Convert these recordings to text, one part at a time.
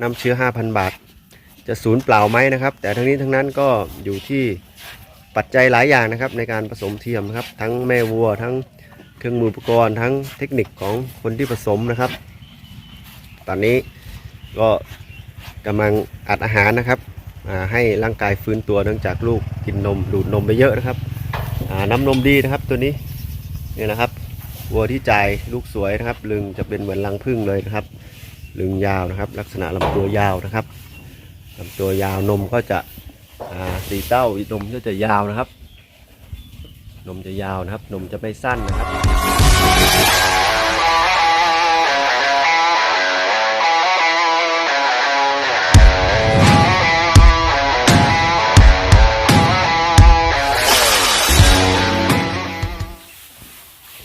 น้ำเชื้อ 5,000 บาท จะศูนย์เปล่าไหมนะครับ แต่ทั้งนี้ทั้งนั้นก็อยู่ที่ปัจจัยหลายอย่างนะครับในการผสมเทียมนะครับ ทั้งแม่วัวทั้งเครื่องมืออุปกรณ์ทั้งเทคนิคของคนที่ผสมนะครับ ตอนนี้ก็กำลังอัดอาหารนะครับให้ร่างกายฟื้นตัวเนื่องจากลูกกินนมดูดนมไปเยอะนะครับน้ำนมดีนะครับตัวนี้เนี่ยนะครับวัวที่จ่ายลูกสวยนะครับ ลึงจะเป็นเหมือนรังผึ้งเลยนะครับ ลึงยาวนะครับ ลักษณะลำตัวยาวนะครับลำตัวยาวนมก็จะสีเต้านมก็จะยาวนะครับ นมจะยาวนะครับ นมจะไม่สั้นนะครับ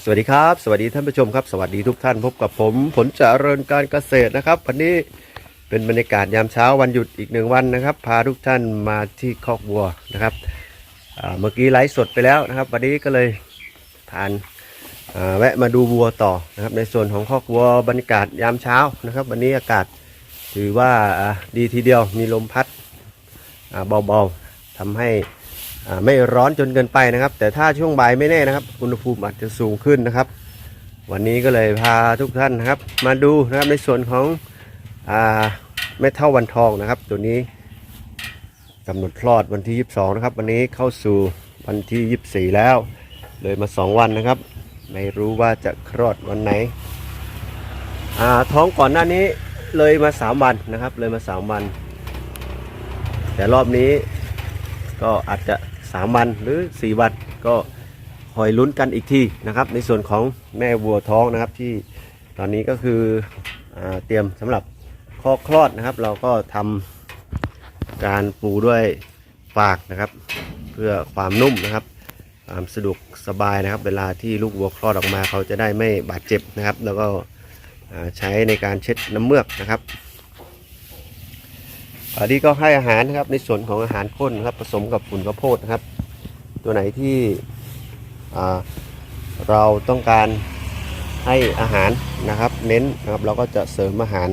สวัสดีครับ สวัสดีท่านผู้ชมครับ สวัสดีทุกท่านพบกับผม ผลเจริญการเกษตรนะครับ วันนี้เป็นบรรยากาศยามเช้าวันหยุดอีกหนึ่งวันนะครับ พาทุกท่านมาที่คอกวัวนะครับเมื่อกี้ไลฟ์สดไปแล้วนะครับ วันนี้ก็เลยผ่านาแวะมาดูวัวต่อนะครับ ในส่วนของคอกวัวบรรยากาศยามเช้านะครับ วันนี้อากาศถือว่าดีทีเดียวมีลมพัดเบาๆทำให้ ไม่ร้อนจนเกินไปนะครับ แต่ถ้าช่วงบ่ายไม่แน่นะครับ อุณหภูมิอาจจะสูงขึ้นนะครับ วันนี้ก็เลยพาทุกท่านนะครับ มาดูนะครับในส่วนของอ่าแม่เท่าวันทองนะครับ ตัวนี้กำหนดคลอดวันที่ 22 นะครับ วันนี้เข้าสู่วันที่ 24 แล้ว เลยมา 2 วันนะครับ ไม่รู้ว่าจะคลอดวันไหนอ่าท้องก่อนหน้านี้เลยมา 3 วันนะครับ เลยมา 3 วัน แต่รอบนี้ก็อาจจะ 3 วันหรือ 4 วันก็คอยลุ้นกันอีกทีนะครับ ในส่วนของแม่วัวท้องนะครับที่ตอนนี้ก็คืออเตรียมสำหรับคอคลอดนะครับ เราก็ทำการปูด้วยฝากนะครับ เพื่อความนุ่มนะครับความสะดวกสบายนะครับ เวลาที่ลูกวัวคลอดออกมาเขาจะได้ไม่บาดเจ็บนะครับ แล้วก็ใช้ในการเช็ดน้ำเมือกนะครับ อันนี้ก็ให้อาหารนะครับในส่วนของอาหารข้นนะครับ ผสมกับฝุ่นข้าวโพดนะครับ ตัวไหนที่เราต้องการให้อาหารนะครับ เน้นนะครับเราก็จะเสริมอาหาร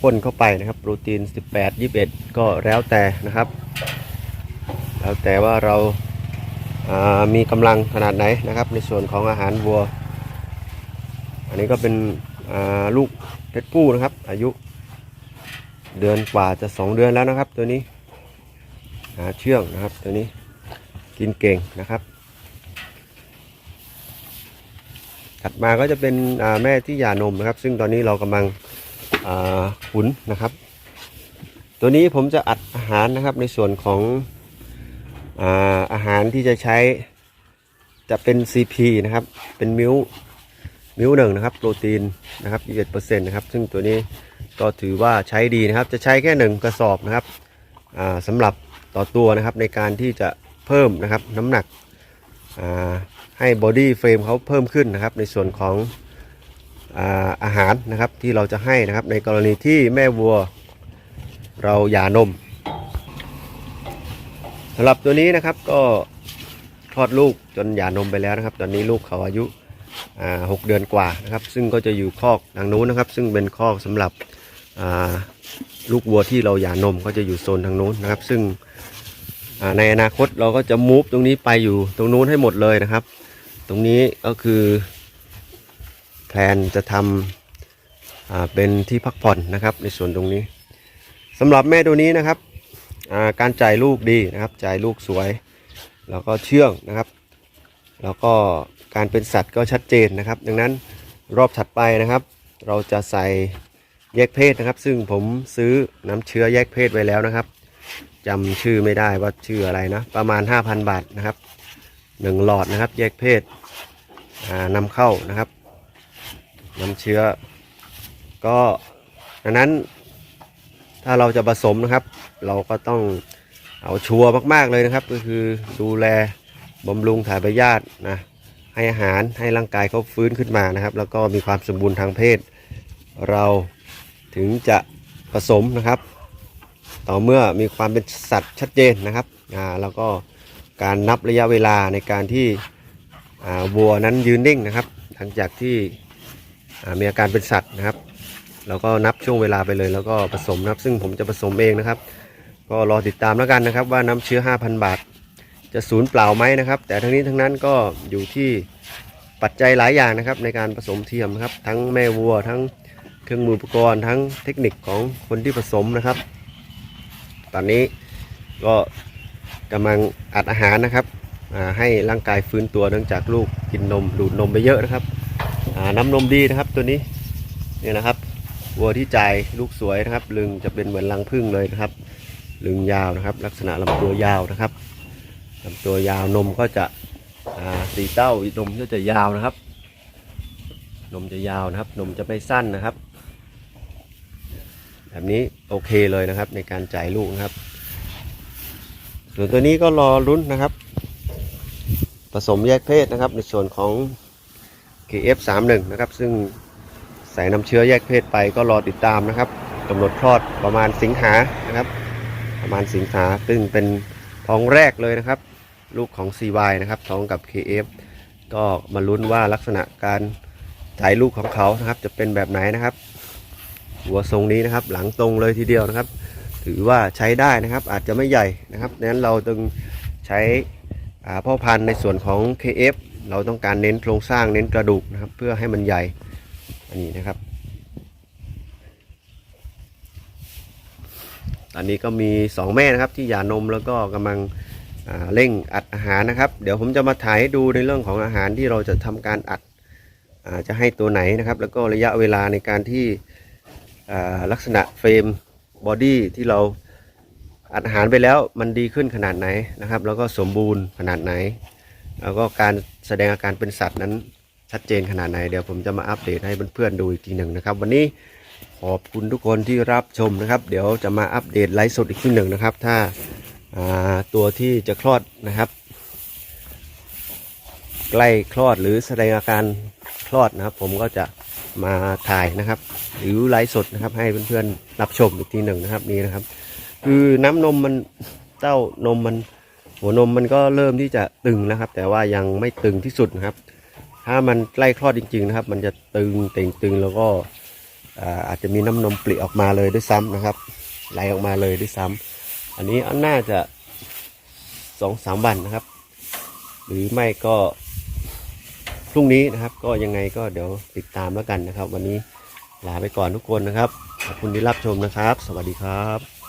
ข้นเข้าไปนะครับโปรตีน 18 21 ก็แล้วแต่นะครับ แล้วแต่ว่าเราามีกำลังขนาดไหนนะครับ ในส่วนของอาหารวัว อันนี้ก็เป็นลูกเพชรผู้นะครับ อายุ เดือนกว่าจะสองเดือนแล้วนะครับ ตัวนี้หาเชื่องนะครับ ตัวนี้กินเก่งนะครับถัดมาก็จะเป็นแม่ที่หย่านมนะครับ ซึ่งตอนนี้เรากำลังขุนนะครับ ตัวนี้ผมจะอัดอาหารนะครับในส่วนของอาอาหารที่จะใช้จะเป็น CP นะครับ เป็นมิล มิลหนึ่งนะครับโปรตีนนะครับ21%นะครับซึ่งตัวนี้ก็ถือว่าใช้ดีนะครับ จะใช้แค่หนึ่งกระสอบนะครับอ่าสำหรับต่อตัวนะครับในการที่จะเพิ่มนะครับน้ำหนักให้บอดี้เฟรมเขาเพิ่มขึ้นนะครับ ในส่วนของอาอาหารนะครับที่เราจะให้นะครับ ในกรณีที่แม่วัวเราหย่านมสำหรับตัวนี้นะครับก็คลอดลูกจนหย่านมไปแล้วนะครับ ตอนนี้ลูกเขาอายุ หกเดือนกว่านะครับ ซึ่งก็จะอยู่คอกทางนู้นนะครับ ซึ่งเป็นคอกสำหรับลูกวัวที่เราหย่านมก็จะอยู่โซนทางนู้นนะครับ ซึ่งในอนาคตเราก็จะมูฟตรงนี้ไปอยู่ตรงนู้นให้หมดเลยนะครับ ตรงนี้ก็คือแพลนจะทำเป็นที่พักผ่อนนะครับ ในส่วนตรงนี้สำหรับแม่ตัวนี้นะครับการจ่ายลูกดีนะครับ จ่ายลูกสวย แล้วก็เชื่องนะครับ แล้วก็ การเป็นสัตว์ก็ชัดเจนนะครับ ดังนั้นรอบถัดไปนะครับ เราจะใส่แยกเพศนะครับ ซึ่งผมซื้อน้ำเชื้อแยกเพศไว้แล้วนะครับจำชื่อไม่ได้ว่าชื่ออะไรนะ ประมาณ 5,000 บาทนะครับหนึ่งหลอดนะครับ แยกเพศอ่านำเข้านะครับ น้ำเชื้อ ก็ดังนั้น ถ้าเราจะผสมนะครับ เราก็ต้องเอาชัวร์มากๆเลยนะครับ ก็คือดูแลบำรุงถ่ายพยาธินะ ให้อาหารให้ร่างกายเขาฟื้นขึ้นมานะครับ แล้วก็มีความสมบูรณ์ทางเพศ เราถึงจะผสมนะครับ ต่อเมื่อมีความเป็นสัตว์ชัดเจนนะครับอ่าแล้วก็การนับระยะเวลาในการที่อ่าวัวนั้นยืนนิ่งนะครับ หลังจากที่มีอาการเป็นสัตว์นะครับเราก็นับช่วงเวลาไปเลย แล้วก็ผสมนะครับ ซึ่งผมจะผสมเองนะครับ ก็รอติดตามแล้วกันนะครับ ว่าน้ำเชื้อ 5,000 บาท จะศูนย์เปล่าไหมนะครับ แต่ทั้งนี้ทั้งนั้นก็อยู่ที่ปัจจัยหลายอย่างนะครับ ในการผสมเทียมนะครับ ทั้งแม่วัวทั้งเครื่องมืออุปกรณ์ ทั้งเทคนิคของคนที่ผสมนะครับ ตอนนี้ก็กำลังอัดอาหารนะครับให้ร่างกายฟื้นตัวเนื่องจากลูกกินนมดูดนมไปเยอะนะครับน้ำนมดีนะครับตัวนี้เนี่ยนะครับวัวที่จ่ายลูกสวยนะครับ ลึงจะเป็นเหมือนรังผึ้งเลยนะครับ ลึงยาวนะครับ ลักษณะลำตัวยาวนะครับ ลำตัวยาวนมก็จะสีเต้านมก็จะยาวนะครับ นมจะยาวนะครับ นมจะไม่สั้นนะครับ แบบนี้โอเคเลยนะครับ ในการจ่ายลูกนะครับ ส่วนตัวนี้ก็รอรุ้นนะครับ ผสมแยกเพศนะครับ ในส่วนของ KF31 นะครับ ซึ่งใส่น้ำเชื้อแยกเพศไปก็รอติดตามนะครับกำหนดคลอดประมาณสิงหานะครับ ประมาณสิงหาซึ่งเป็นท้องแรกเลยนะครับ ลูกของ CY นะครับท้องกับ KF ก็มาลุ้นว่าลักษณะการจ่ายลูกของเขานะครับ จะเป็นแบบไหนนะครับ หัวทรงนี้นะครับ หลังตรงเลยทีเดียวนะครับ ถือว่าใช้ได้นะครับ อาจจะไม่ใหญ่นะครับดังนั้นเราต้องใช้พ่อพันธุ์ในส่วนของ KF เราต้องการเน้นโครงสร้างเน้นกระดูกนะครับ เพื่อให้มันใหญ่อันนี้นะครับ ตอนนี้ก็มี 2 แม่นะครับที่หย่านมแล้วก็กำลัง เร่งอัดอาหารนะครับ เดี๋ยวผมจะมาถ่ายให้ดูในเรื่องของอาหารที่เราจะทำการอัดอ่าจะให้ตัวไหนนะครับ แล้วก็ระยะเวลาในการที่ลักษณะเฟรมบอดี้ที่เราอัดอาหารไปแล้วมันดีขึ้นขนาดไหนนะครับ แล้วก็สมบูรณ์ขนาดไหน แล้วก็การแสดงอาการเป็นสัตว์นั้นชัดเจนขนาดไหนเดี๋ยวผมจะมาอัปเดตให้เพื่อนๆดูอีกทีหนึ่งนะครับ วันนี้ขอบคุณทุกคนที่รับชมนะครับ เดี๋ยวจะมาอัปเดตไลฟ์สดอีกทีหนึ่งนะครับ ถ้า ตัวที่จะคลอดนะครับ ใกล้คลอดหรือแสดงอาการคลอดนะครับ ผมก็จะมาถ่ายนะครับ หรือไลฟ์สดนะครับ ให้เพื่อนๆรับชมอีกทีหนึ่งนะครับนี่นะครับ คือน้ำนมมันเต้านมมันหัวนมมันก็เริ่มที่จะตึงนะครับ แต่ว่ายังไม่ตึงที่สุดนะครับ ถ้ามันใกล้คลอดจริง ๆนะครับ มันจะตึงเต่งตึงแล้วก็อาจจะมีน้ำนมปลิออกมาเลยด้วยซ้ำนะครับไหลออกมาเลยด้วยซ้ำ อันนี้น่าจะสองสามวันนะครับ หรือไม่ก็พรุ่งนี้นะครับ ก็ยังไงก็เดี๋ยวติดตามแล้วกันนะครับ วันนี้ลาไปก่อนทุกคนนะครับขอบคุณที่รับชมนะครับ สวัสดีครับ